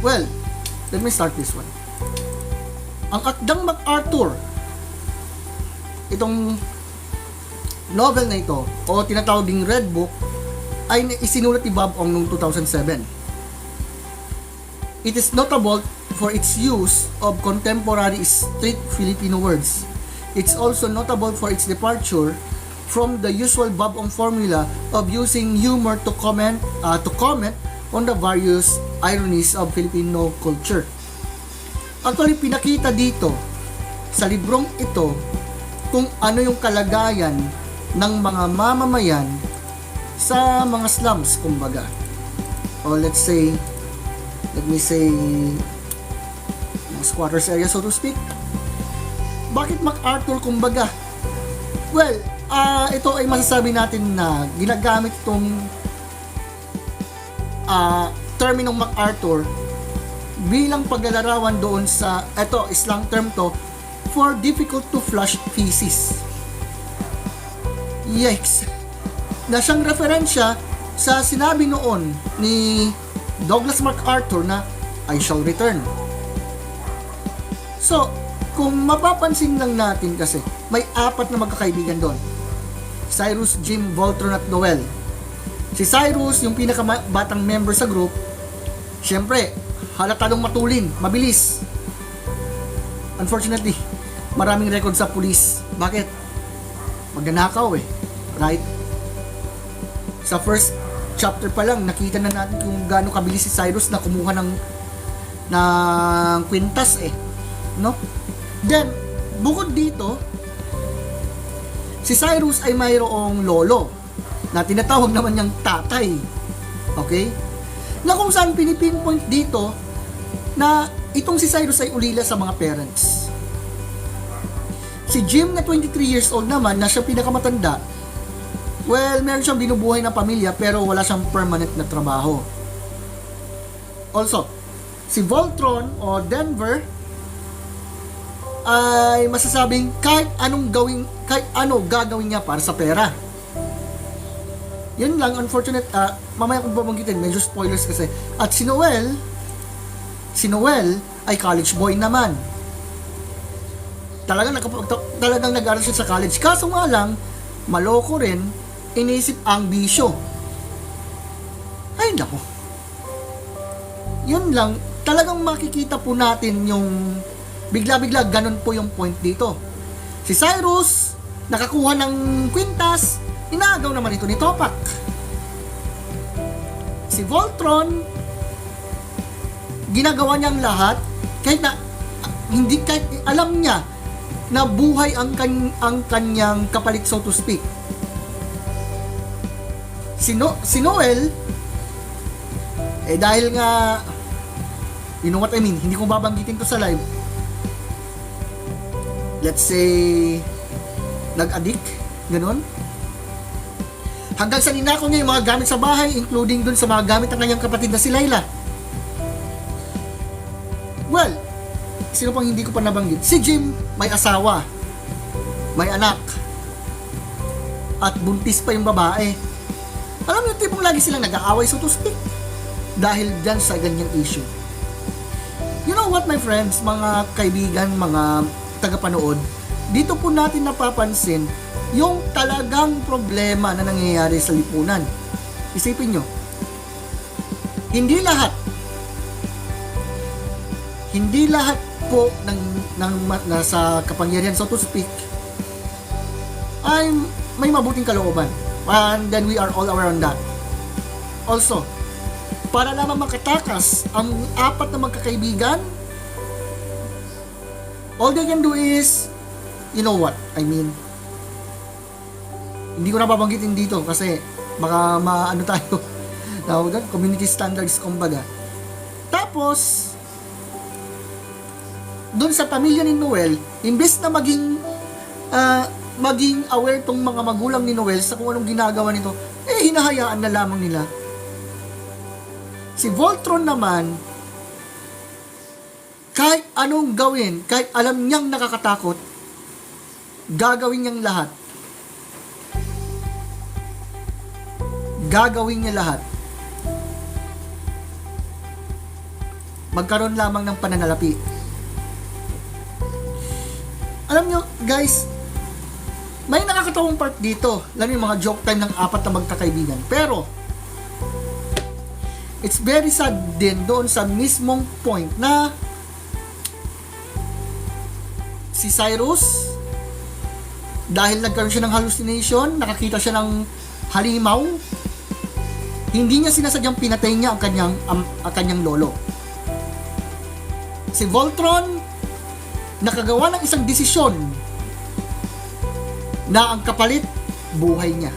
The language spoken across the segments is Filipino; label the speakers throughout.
Speaker 1: Well, let me start this one. Ang Akdang MacArthur, itong novel na ito, o tinatawag ding Red Book, ay isinulat ni Bob Ong noong 2007. It is notable for its use of contemporary street Filipino words. It's also notable for its departure from the usual Bob Ong formula of using humor to comment uh, to comment on the various ironies of Filipino culture. Actually, pinakita dito sa librong ito kung ano yung kalagayan ng mga mamamayan sa mga slums, kumbaga. O let's say, let me say, mga squatters area, so to speak. Bakit MacArthur, kumbaga? Well, ah ito ay masasabi natin na ginagamit itong ah terminong MacArthur bilang paglalarawan doon sa ito islang term to for difficult to flush feces. Yikes! Na siyang referensya sa sinabi noon ni Douglas MacArthur na I shall return. So, kung mapapansin lang natin kasi, may apat na magkakaibigan doon. Cyrus, Jim, Voltron at Noel. Si Cyrus, yung pinakabatang member sa group, syempre, halatadong matulin, mabilis. Unfortunately, maraming record sa pulis. Bakit? Magnanakaw eh. Right? Sa first chapter pa lang, nakita na natin kung gaano kabilis si Cyrus na kumuha ng ng kwintas eh. No? Then, bukod dito, si Cyrus ay mayroong lolo na tinatawag naman niyang tatay. Okay? Na kung saan pinipinpoint dito na itong si Cyrus ay ulila sa mga parents. Si Jim na 23 years old naman na siya pinakamatanda, well, meron siyang binubuhay ng pamilya pero wala siyang permanent na trabaho. Also, si Voltron o Denver ay masasabing kahit anong gawing kahit ano gagawin niya para sa pera. Yun lang, unfortunate, ah, mamaya kong babanggitin, medyo spoilers kasi. At si Noel, si Noel ay college boy naman. Talagang, talagang nag-aral siya sa college. Kaso nga lang, maloko rin, inisip ang bisyo. Ay, nako. Yun lang, talagang makikita po natin yung bigla-bigla ganun po yung point dito. Si Cyrus, nakakuha ng kwintas, inagaw naman ito ni Topak. Si Voltron, ginagawa niyang lahat, kahit na, hindi kahit alam niya na buhay ang, kan, ang kanyang kapalit so to speak. Si, no, si Noel, eh dahil nga, you know what I mean, hindi ko babanggitin to sa live, let's say, nag-addict, ganun. Hanggang sa ninakaw niya yung mga gamit sa bahay, including dun sa mga gamit ng kanyang kapatid na si Layla. Well, sino pang hindi ko pa nabanggit? Si Jim, may asawa, may anak, at buntis pa yung babae. Alam mo yung tipong lagi silang nag-aaway, so to speak, dahil dyan sa ganyang issue. You know what, my friends, mga kaibigan, mga tagapanood, dito po natin napapansin yung talagang problema na nangyayari sa lipunan. Isipin nyo, hindi lahat, hindi lahat po ng, ng nasa kapangyarihan, so to speak, ay may mabuting kalooban. And then we are all aware on that. Also, para lamang makatakas ang apat na magkakaibigan, all they can do is, you know what, I mean, hindi ko na babanggitin dito kasi baka maano tayo tawag doon, community standards kumbaga. Tapos, doon sa pamilya ni Noel, imbes na maging ah, maging aware tong mga magulang ni Noel sa kung anong ginagawa nito, eh hinahayaan na lamang nila. Si Voltron naman, kahit anong gawin, kahit alam niyang nakakatakot, gagawin niyang lahat. Gagawin niya lahat magkaroon lamang ng pananalapi. Alam nyo, guys, may nakakatawang part dito. Lalo yung mga joke time ng apat na magkakaibigan. Pero, it's very sad din doon sa mismong point na si Cyrus dahil nagkaroon siya ng hallucination, nakakita siya ng halimaw, hindi niya sinasadyang pinatay niya ang kanyang, ang, ang kanyang lolo. Si Voltron, nakagawa ng isang desisyon na ang kapalit, buhay niya.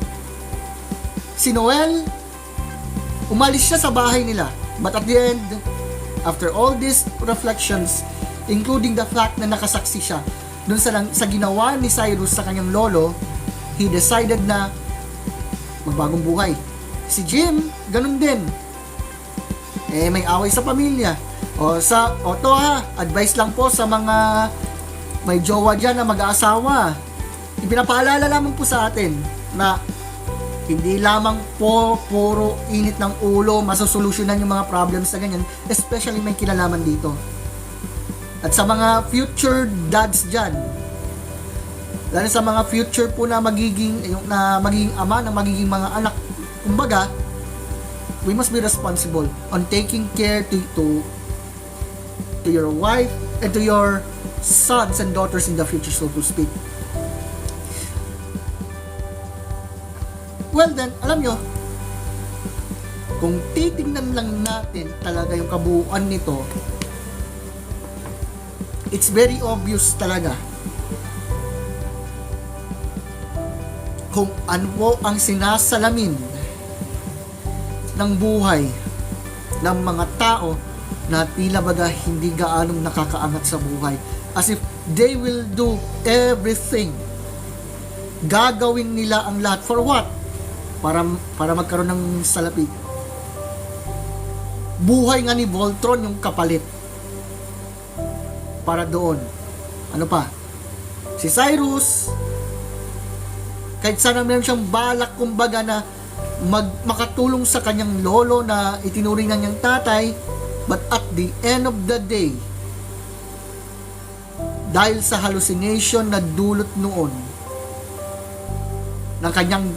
Speaker 1: Si Noel, umalis siya sa bahay nila. But at the end, after all these reflections, including the fact na nakasaksi siya dun sa, sa ginawa ni Cyrus sa kanyang lolo, he decided na magbagong buhay. Si Jim, ganun din. Eh, may away sa pamilya. O sa, o to ha, advice lang po sa mga may jowa dyan na mag-aasawa. Ipinapaalala lamang po sa atin na hindi lamang po puro init ng ulo masosolusyonan yung mga problems na ganyan, especially may kinalaman dito. At sa mga future dads dyan, lalo sa mga future po na magiging na magiging ama na magiging mga anak, kumbaga, we must be responsible on taking care to to to your wife and to your sons and daughters in the future so to speak. Well then, alam nyo, kung titingnan lang natin talaga yung kabuuan nito, it's very obvious talaga kung ano ang sinasalamin ng buhay ng mga tao na tila baga hindi gaanong nakakaangat sa buhay. As if they will do everything. Gagawin nila ang lahat. For what? Para, para magkaroon ng salapi. Buhay nga ni Voltron yung kapalit. Para doon. Ano pa? Si Cyrus, kahit sana meron siyang balak kumbaga na mag, makatulong sa kanyang lolo na itinuring na niyang tatay, but at the end of the day, dahil sa hallucination na dulot noon ng kanyang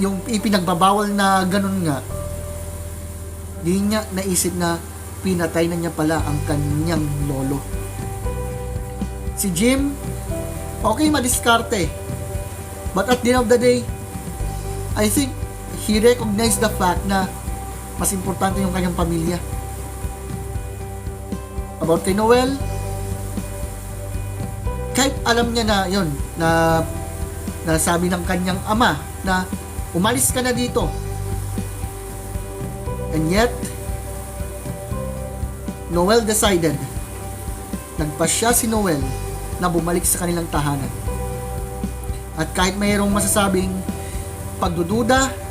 Speaker 1: yung ipinagbabawal na ganun nga di niya naisip na pinatay na niya pala ang kanyang lolo. Si Jim okay madiskarte but at the end of the day I think he recognized the fact na mas importante yung kanyang pamilya. About kay Noel kahit alam niya na yon na na sabi ng kanyang ama na umalis ka na dito. And yet Noel decided nagpasya si Noel na bumalik sa kanilang tahanan. At kahit mayroong masasabing pagdududa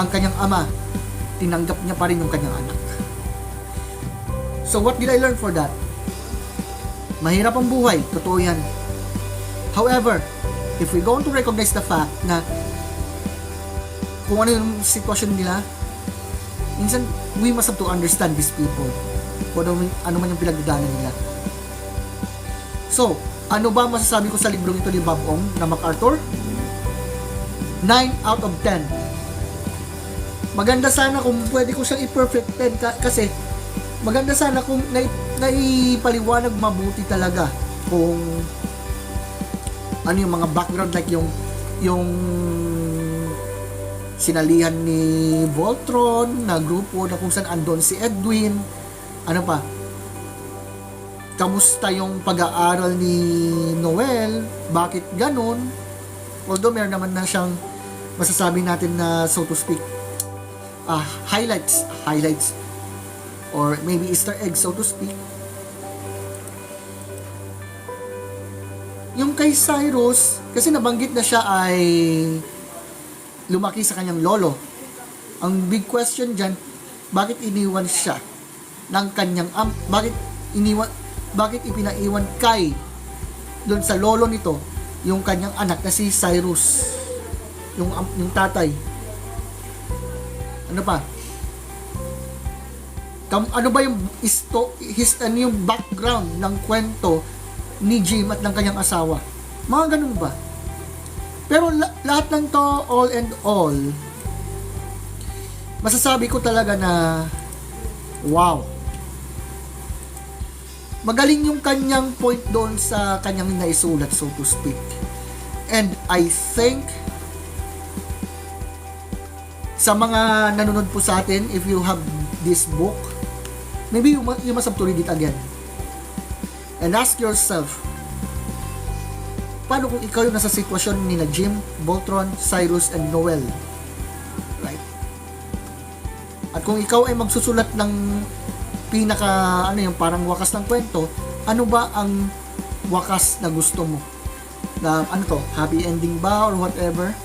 Speaker 1: ang kanyang ama tinanggap niya pa rin yung kanyang anak so what did I learn for that Mahirap ang buhay, totoo yan. However, if we going to recognize the fact na kung ano yung sitwasyon nila, minsan we must have to understand these people. Kung ano, ano man yung pinagdadaanan nila. So, ano ba masasabi ko sa librong ito ni Bob Ong na MacArthur? 9 out of 10. Maganda sana kung pwede ko siyang i-perfect 10 ka- kasi maganda sana kung na, naipaliwanag mabuti talaga kung ano yung mga background like yung yung sinalihan ni Voltron na grupo na kung saan andon si Edwin. Ano pa? Kamusta yung pag-aaral ni Noel? Bakit ganon although meron naman na siyang masasabi natin na so to speak ah highlights highlights or maybe Easter egg so to speak. Yung kay Cyrus, kasi nabanggit na siya ay lumaki sa kanyang lolo. Ang big question dyan, bakit iniwan siya ng kanyang am, bakit iniwan, bakit ipinaiwan kay doon sa lolo nito yung kanyang anak na si Cyrus yung yung tatay ano pa Kam, ano ba yung isto, his, ano yung background ng kwento ni Jim at ng kanyang asawa. Mga ganun ba? Pero la- lahat ng to, all and all, masasabi ko talaga na wow. Magaling yung kanyang point doon sa kanyang naisulat, so to speak. And I think sa mga nanonood po sa atin, if you have this book, maybe you, you must have to read it again. And ask yourself, paano kung ikaw yung nasa sitwasyon ni na Jim, Voltron, Cyrus, and Noel? Right? At kung ikaw ay magsusulat ng pinaka, ano yung parang wakas ng kwento, ano ba ang wakas na gusto mo? Na ano to, happy ending ba or whatever?